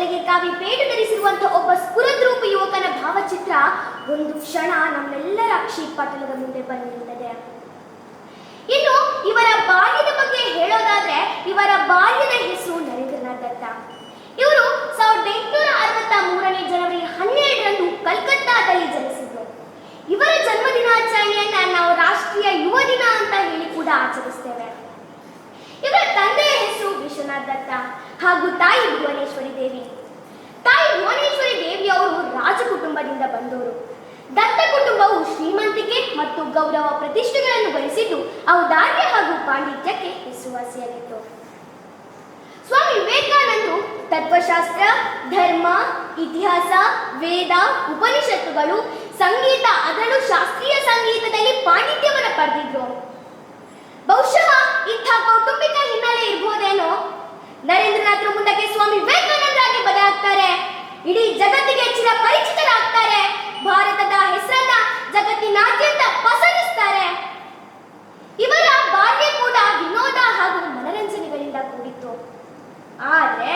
ತಲೆಗೆ ಕಾವಿ ಪೇಟು ಧರಿಸಿರುವಂತಹ ಒಬ್ಬ ಸ್ಫುರದ್ರೂಪ ಯುವಕನ ಭಾವಚಿತ್ರ ಒಂದು ಕ್ಷಣ ನಮ್ಮೆಲ್ಲರ ಅಕ್ಷಿ ಪಟಲದ ಮುಂದೆ ಬಂದಿರುತ್ತದೆ. ಇನ್ನು ಇವರ ಬಾಲ್ಯದ ಬಗ್ಗೆ ಹೇಳೋದಾದ್ರೆ ಇವರ ಬಾಲ್ಯದ ಹೆಸರು ನರೇಂದ್ರನಾಥ್ ದತ್ತ. ಇವರು ಸಾವಿರದ ಎಂಟುನೂರ ಅರವತ್ತ ಮೂರನೇ ಜನವರಿ ಹನ್ನೆರಡರಂದು ಕಲ್ಕತ್ತಾದಲ್ಲಿ ಜನಿಸಿದ್ರು. ಇವರ ಜನ್ಮ ದಿನಾಚರಣೆಯನ್ನ ನಾವು ರಾಷ್ಟ್ರೀಯ ಯುವ ದಿನ ಅಂತ ಹೇಳಿ ಕೂಡ ಆಚರಿಸ್ತೇವೆ. ಇವರ ತಂದೆಯ ಹೆಸರು ವಿಶ್ವನಾಥ್ ದತ್ತ. ಹಾಗೂ ತಾಯಿ ಭುವನೇಶ್ವರಿ ದೇವಿ. ತಾಯಿ ಭುವನೇಶ್ವರಿ ದೇವಿ ಅವರು ರಾಜ ಕುಟುಂಬದಿಂದ ಬಂದವರು. ದತ್ತ ಕುಟುಂಬವು ಶ್ರೀಮಂತಿಕೆ ಮತ್ತು ಗೌರವ ಪ್ರತಿಷ್ಠೆಗಳನ್ನು ಗಳಿಸಿದ್ದು ಔದಾರ್ಯ ಹಾಗೂ ಪಾಂಡಿತ್ಯಕ್ಕೆ ಹೆಸರುವಾಸಿಯಾಗಿತ್ತು. ಸ್ವಾಮಿ ವಿವೇಕಾನಂದರು ತತ್ವಶಾಸ್ತ್ರ, ಧರ್ಮ, ಇತಿಹಾಸ, ವೇದ, ಉಪನಿಷತ್ತುಗಳು, ಸಂಗೀತ ಅದರಲ್ಲೂ ಶಾಸ್ತ್ರೀಯ ಸಂಗೀತದಲ್ಲಿ ಪಾಂಡಿತ್ಯವನ್ನು ಪಡೆದಿದ್ರು. ಬಹುಶಃ ಇಂಥ ಕೌಟುಂಬಿಕ ಹಿನ್ನೆಲೆ ಇರ್ಬೋದೇನೋ ನರೇಂದ್ರನಾಥ್ರ ಮುಂದಕ್ಕೆ ಸ್ವಾಮಿ ವಿವೇಕಾನಂದರಾಗಿ ಬದಲಾಗ್ತಾರೆ. ಇಡೀ ಜಗತ್ತಿಗೆ ಹೆಚ್ಚಿನ ಪರಿಚಿತರಾಗ್ತಾರೆ. ಭಾರತದ ಹೆಸರನ್ನ ಜಗತ್ತಿನಾದ್ಯಂತ ಪಸರಿಸ್ತಾರೆ. ಇವರ ಬಾಲ್ಯ ಕೂಡ ವಿನೋದ ಹಾಗೂ ಮನರಂಜನೆಗಳಿಂದ ಕೂಡಿತ್ತು. ಆದರೆ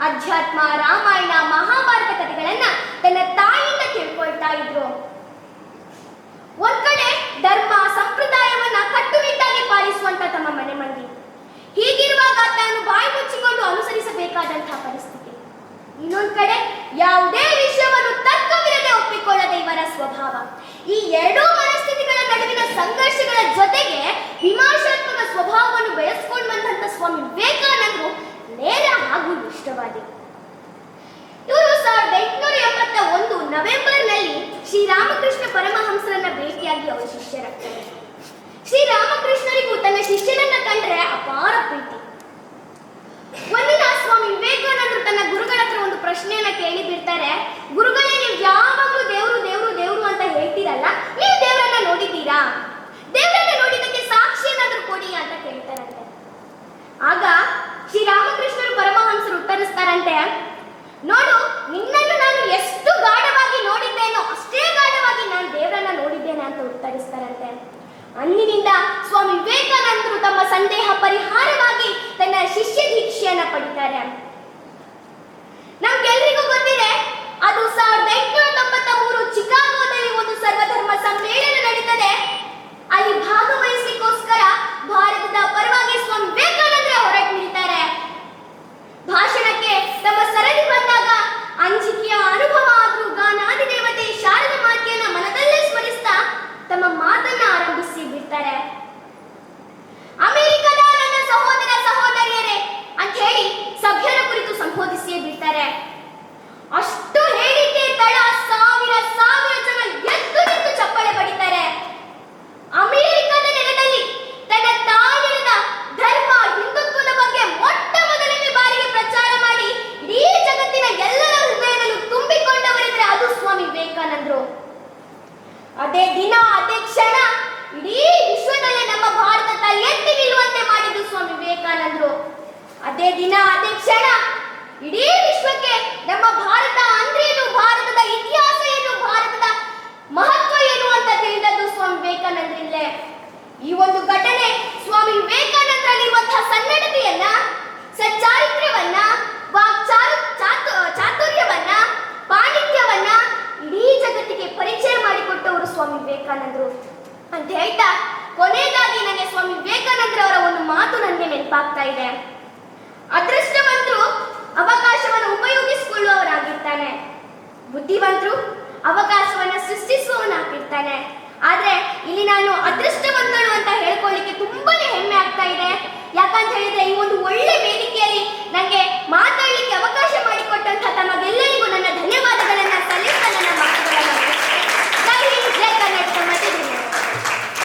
ಅಧ್ಯಾತ್ಮ, ರಾಮಾಯಣ, ಮಹಾಭಾರತ ಕಥೆಗಳನ್ನ ತನ್ನ ತಾಯಿಯಿಂದ ತಿಳ್ಕೊಳ್ತಾ ಇದ್ರು. ಎರಡೂ ಮನಸ್ಥಿತಿಗಳ ನಡುವಿನ ಸಂಘರ್ಷಗಳ ಜೊತೆಗೆ ವಿಮರ್ಶಾತ್ಮಕ ಸ್ವಭಾವವನ್ನು ಬೆಳೆಸ್ಕೊಂಡು ಬಂದಂತ ಸ್ವಾಮಿ ವಿವೇಕಾನಂದರು ನೇರ ಹಾಗೂ ಇಷ್ಟವಾದಿ. ಇವರು ಸಾವಿರದ ಎಂಟುನೂರ ಎಂಬತ್ತ ಒಂದು ನವೆಂಬರ್ನಲ್ಲಿ ಶ್ರೀರಾಮಕೃಷ್ಣ ಪರಮಹಂಸರನ್ನ ಭೇಟಿಯಾಗಿ ಅವರ ಶಿಷ್ಯರಾಗ್ತಾರೆ. ಶ್ರೀರಾಮಕೃಷ್ಣರಿಗೂ ತನ್ನ ಶಿಷ್ಯನನ್ನ ಉತ್ತರಿಸ್ತಾರಂತೆ ನೋಡು, ನಿನ್ನನ್ನು ನಾನು ಎಷ್ಟು ಗಾಢವಾಗಿ ನೋಡಿದ್ದೇನೋ ಅಷ್ಟೇ ಗಾಢವಾಗಿ ನಾನು ದೇವರನ್ನ ನೋಡಿದ್ದೇನೆ ಅಂತ ಉತ್ತರಿಸ್ತಾರಂತೆ. ಅಂದಿನಿಂದ ಸ್ವಾಮಿ ವಿವೇಕಾನಂದರು ತಮ್ಮ ಸಂದೇಹ ಪರಿಹಾರವಾಗಿ ತನ್ನ ಶಿಷ್ಯ ದೀಕ್ಷೆಯನ್ನ ಪಡಿತಾರೆ. ಅದೇ ದಿನ, ಅದೇ ಕ್ಷಣ ಇಡೀ ವಿಶ್ವದಲ್ಲೇ ನಮ್ಮ ಭಾರತ ತಾಯಿ ಎತ್ತಿ ನಿಲ್ಲುವಂತೆ ಮಾಡಿದ್ದು ಸ್ವಾಮಿ ವಿವೇಕಾನಂದರು. ಅದೇ ದಿನ, ಅದೇ ಕ್ಷಣ ಇಡೀ ವಿಶ್ವಕ್ಕೆ ನಮ್ಮ ಭಾರತ ವಿವೇಕಾನಂದರು. ಅಂತ ಹೇಳ್ತಾ ಕೊನೆಯದಾಗಿ ನನಗೆ ಸ್ವಾಮಿ ವಿವೇಕಾನಂದರವರ ಒಂದು ಮಾತು ನನಗೆ ನೆನಪಾಗ್ತಾ ಇದೆ. ಅದೃಷ್ಟವಂತರು ಅವಕಾಶವನ್ನು ಉಪಯೋಗಿಸಿಕೊಳ್ಳುವವರಾಗಿರ್ತಾನೆ. ಬುದ್ಧಿವಂತರು ಅವಕಾಶವನ್ನು ಸೃಷ್ಟಿಸುವವನಾಗಿರ್ತಾನೆ ಆದ್ರೆ ಇಲ್ಲಿ ನಾನು ಅದೃಷ್ಟವಂತಳು ಅಂತ ಹೇಳ್ಕೊಳ್ಳಿಕ್ಕೆ ತುಂಬಾನೇ ಹೆಮ್ಮೆ ಆಗ್ತಾ ಇದೆ. ಯಾಕಂತ ಹೇಳಿದ್ರೆ ಈ ಒಂದು ಒಳ್ಳೆ ವೇದಿಕೆಯಲ್ಲಿ ನನಗೆ ಮಾತಾಡ್ಲಿಕ್ಕೆ ಅವಕಾಶ